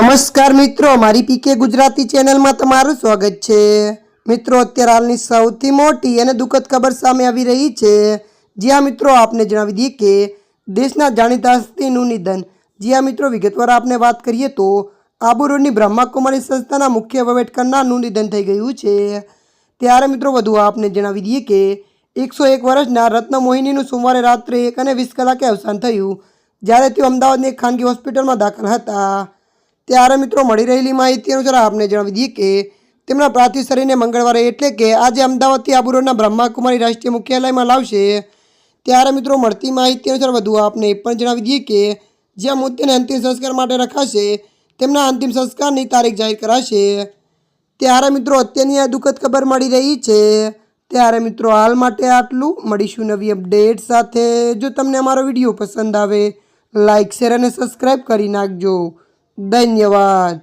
નમસ્કાર મિત્રો મારી પીકે ગુજરાતી ચેનલમાં તમારું સ્વાગત છે. મિત્રો, અત્યારે હાલની સૌથી મોટી અને દુઃખદ ખબર સામે આવી રહી છે. જ્યાં મિત્રો, આપને જણાવી દઈએ કે દેશના જાણીતા હસ્તીનું નિધન. જ્યાં મિત્રો, વિગતવાર આપને વાત કરીએ તો આબુ રોડની બ્રહ્માકુમારી સંસ્થાના મુખ્ય વહીવટ નિધન થઈ ગયું છે. ત્યારે મિત્રો, વધુ આપને જણાવી દઈએ કે એકસો એક વર્ષના રત્ન મોહિનીનું સોમવારે રાત્રે એક અને વીસ કલાકે અવસાન થયું. જ્યારે તેઓ અમદાવાદની એક ખાનગી હોસ્પિટલમાં દાખલ હતા. ત્યારે મિત્રો મળી રહેલી માહિતી અનુસાર આપને જણાવી દઈએ કે તેમના પાર્થિવ શરીરને મંગળવારે એટલે કે આજે અમદાવાદથી આબુ રોડના બ્રહ્માકુમારી રાષ્ટ્રીય મુખ્યાલયમાં લાવશે. ત્યારે મિત્રો મળતી માહિતી અનુસાર વધુ આપને એ પણ જણાવી દઈએ કે જ્યાં મૃત્યુને અંતિમ સંસ્કાર માટે રખાશે, તેમના અંતિમ સંસ્કારની તારીખ જાહેર કરાશે. ત્યારે મિત્રો અત્યારની આ દુઃખદ ખબર મળી રહી છે. ત્યારે મિત્રો હાલ માટે આટલું. મળીશું નવી અપડેટ સાથે. જો તમને અમારો વીડિયો પસંદ આવે લાઇક શેર અને સબસ્ક્રાઈબ કરી નાખજો. धन्यवाद